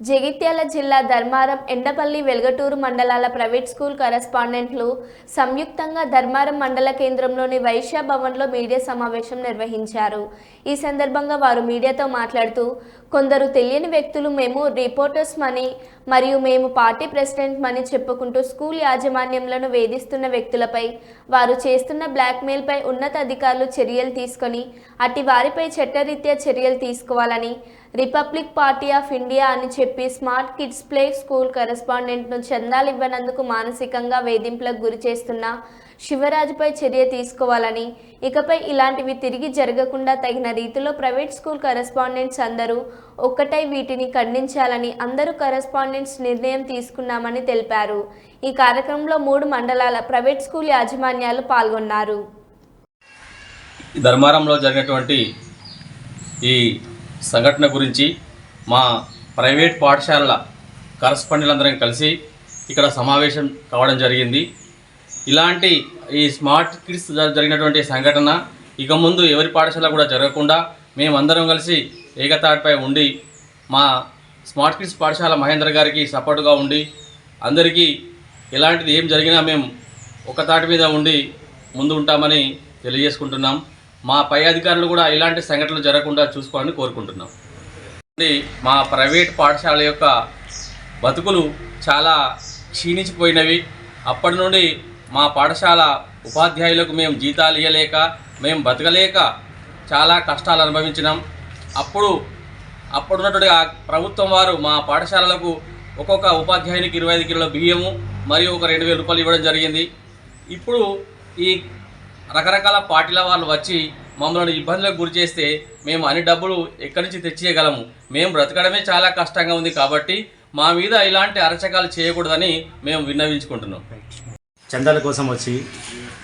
జగిత్యాల జిల్లా ధర్మారం ఎండపల్లి వెలగటూరు మండలాల private school కరెస్పాండెంట్లు సంయుక్తంగా ధర్మారం మండల కేంద్రంలోని వైశ్య భవన్లో మీడియా సమావేశం నిర్వహించారు. ఈ సందర్భంగా వారు మీడియాతో మాట్లాడుతూ కొందరు తెలియని వ్యక్తులు మేము రిపోర్టర్స్ మని మరియు మేము పార్టీ ప్రెసిడెంట్ మని చెప్పుకుంటూ స్కూల్ యాజమాన్యంలను వేధిస్తున్న వ్యక్తులపై వారు చేస్తున్న బ్లాక్మెయిల్పై ఉన్నత అధికారులు చర్యలు తీసుకొని అట్టి వారిపై చట్టరీత్యా చర్యలు తీసుకోవాలని రిపబ్లిక్ పార్టీ ఆఫ్ ఇండియా అని చెప్పి చెప్పి స్మార్ట్ కిడ్స్ ప్లే స్కూల్ కరెస్పాండెంట్ను చందాలు ఇవ్వనందుకు మానసికంగా వేధింపులకు గురి చేస్తున్న శివరాజుపై చర్య తీసుకోవాలని ఇకపై ఇలాంటివి తిరిగి జరగకుండా తగిన రీతిలో ప్రైవేట్ స్కూల్ కరెస్పాండెంట్స్ అందరూ ఒక్కటై వీటిని ఖండించాలని అందరూ కరెస్పాండెంట్స్ నిర్ణయం తీసుకున్నామని తెలిపారు. ఈ కార్యక్రమంలో మూడు మండలాల ప్రైవేట్ స్కూల్ యాజమాన్యాలు పాల్గొన్నారు. ధర్మారంలో జరిగినటువంటి ఈ సంఘటన గురించి మా ప్రైవేట్ పాఠశాలల కరస్పాండెంట్లందరం కలిసి ఇక్కడ సమావేశం కావడం జరిగింది. ఇలాంటి ఈ స్మార్ట్ కిడ్స్ జరిగినటువంటి సంఘటన ఇక ముందు ఎవరి పాఠశాల కూడా జరగకుండా మేమందరం కలిసి ఏకతాటిపై ఉండి మా స్మార్ట్ కిడ్స్ పాఠశాల మహేంద్ర గారికి సపోర్టుగా ఉండి అందరికీ ఎలాంటిది ఏం జరిగినా మేము ఒక తాటి మీద ఉండి ముందు ఉంటామని తెలియజేసుకుంటున్నాం. మా పై అధికారులు కూడా ఇలాంటి సంఘటనలు జరగకుండా చూసుకోవాలని కోరుకుంటున్నాం. మా ప్రైవేట్ పాఠశాల యొక్క బతుకులు చాలా క్షీణించిపోయినవి. అప్పటి నుండి మా పాఠశాల ఉపాధ్యాయులకు మేము జీతాలు ఇవ్వలేక మేము బతకలేక చాలా కష్టాలు అనుభవించినాం. అప్పుడు అప్పుడున్నటువంటి ఆ ప్రభుత్వం వారు మా పాఠశాలలకు ఒక్కొక్క ఉపాధ్యాయునికి ఇరవై ఐదు కిలోల బియ్యము మరియు ఒక రెండు వేల రూపాయలు ఇవ్వడం జరిగింది. ఇప్పుడు ఈ రకరకాల పార్టీల వాళ్ళు వచ్చి మమ్మల్ని ఇబ్బందులకు గురి చేస్తే మేము అన్ని డబ్బులు ఎక్కడి నుంచి తెచ్చేయగలము? మేము బ్రతకడమే చాలా కష్టంగా ఉంది కాబట్టి మా మీద ఇలాంటి అరచకాలు చేయకూడదని మేము విన్నవించుకుంటున్నాం. చందాల కోసం వచ్చి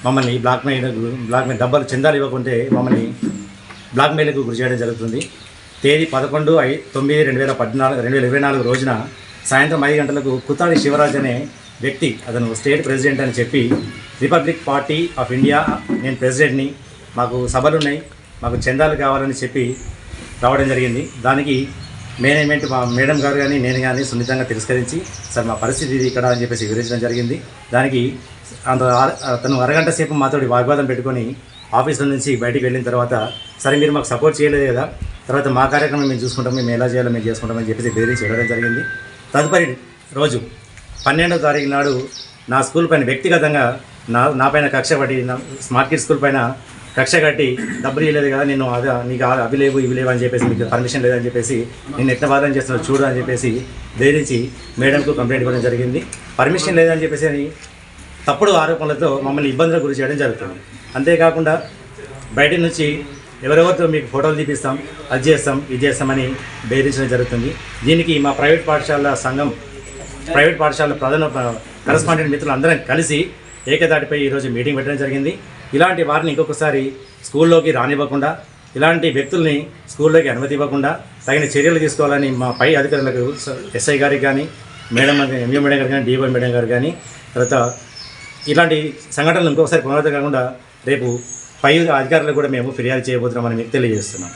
మమ్మల్ని బ్లాక్మెయిల్ బ్లాక్మెయిల్ డబ్బులు చందాలు ఇవ్వకుంటే మమ్మల్ని బ్లాక్మెయిల్కు గురి చేయడం జరుగుతుంది. తేదీ పదకొండు ఐ తొమ్మిది రెండు వేల పద్నాలుగు రెండు వేల ఇరవై నాలుగు రోజున సాయంత్రం ఐదు గంటలకు కుతాడి శివరాజ్ అనే వ్యక్తి అతను స్టేట్ ప్రెసిడెంట్ అని చెప్పి రిపబ్లిక్ పార్టీ ఆఫ్ ఇండియా నేను ప్రెసిడెంట్ని మాకు సభలు ఉన్నాయి మాకు చందాలు కావాలని చెప్పి రావడం జరిగింది. దానికి మేనేజ్మెంట్ మా మేడం గారు కానీ నేను కానీ సున్నితంగా తిరస్కరించి సార్ మా పరిస్థితి ఇది ఇక్కడ అని చెప్పేసి వివరించడం జరిగింది. దానికి అంత తను అరగంట సేపు మాతోటి వాగ్వాదం పెట్టుకొని ఆఫీసుల నుంచి బయటికి వెళ్ళిన తర్వాత సరే మీరు మాకు సపోర్ట్ చేయలేదు కదా తర్వాత మా కార్యక్రమం మేము చూసుకుంటాం మేము ఎలా చేయాలో మేము చేసుకుంటామని చెప్పేసి బెదిరించి వెళ్ళడం జరిగింది. తదుపరి రోజు పన్నెండవ తారీఖు నాడు నా స్కూల్ పైన వ్యక్తిగతంగా నా నా పైన కక్ష పడి స్మార్ట్ కిడ్ స్కూల్ పైన కక్ష కట్టి డబ్బులు ఇవ్వలేదు కదా నేను అదే నీకు ఆ- అవి లేవు ఇవి లేవు అని చెప్పేసి మీకు పర్మిషన్ లేదని చెప్పేసి నేను ఎట్లా వాదన చేస్తున్నా చూడు అని చెప్పేసి ధైర్యించి మేడంకు కంప్లైంట్ ఇవ్వడం జరిగింది. పర్మిషన్ లేదని చెప్పేసి అని తప్పుడు ఆరోపణలతో మమ్మల్ని ఇబ్బందులకు గురి చేయడం జరుగుతుంది. అంతేకాకుండా బయట నుంచి ఎవరెవరితో మీకు ఫోటోలు తీపిస్తాం అది చేస్తాం ఇది చేస్తామని బెదిరించడం జరుగుతుంది. దీనికి మా ప్రైవేట్ పాఠశాల సంఘం ప్రైవేట్ పాఠశాల ప్రధాన కరస్పాండెంట్ మిత్రులు అందరం కలిసి ఏకదాటిపై ఈరోజు మీటింగ్ పెట్టడం జరిగింది. ఇలాంటి వారిని ఇంకొకసారి స్కూల్లోకి రానివ్వకుండా ఇలాంటి వ్యక్తుల్ని స్కూల్లోకి అనుమతి ఇవ్వకుండా తగిన చర్యలు తీసుకోవాలని మా పై అధికారులకు ఎస్ఐ గారికి కానీ మేడం ఎంఏ మేడం గారు కానీ డిఓ మేడం గారు కానీ తర్వాత ఇలాంటి సంఘటనలు ఇంకొకసారి పునరావృతం కాకుండా రేపు పై అధికారులకు కూడా మేము ఫిర్యాదు చేయబోతున్నామని మీకు తెలియజేస్తున్నాం.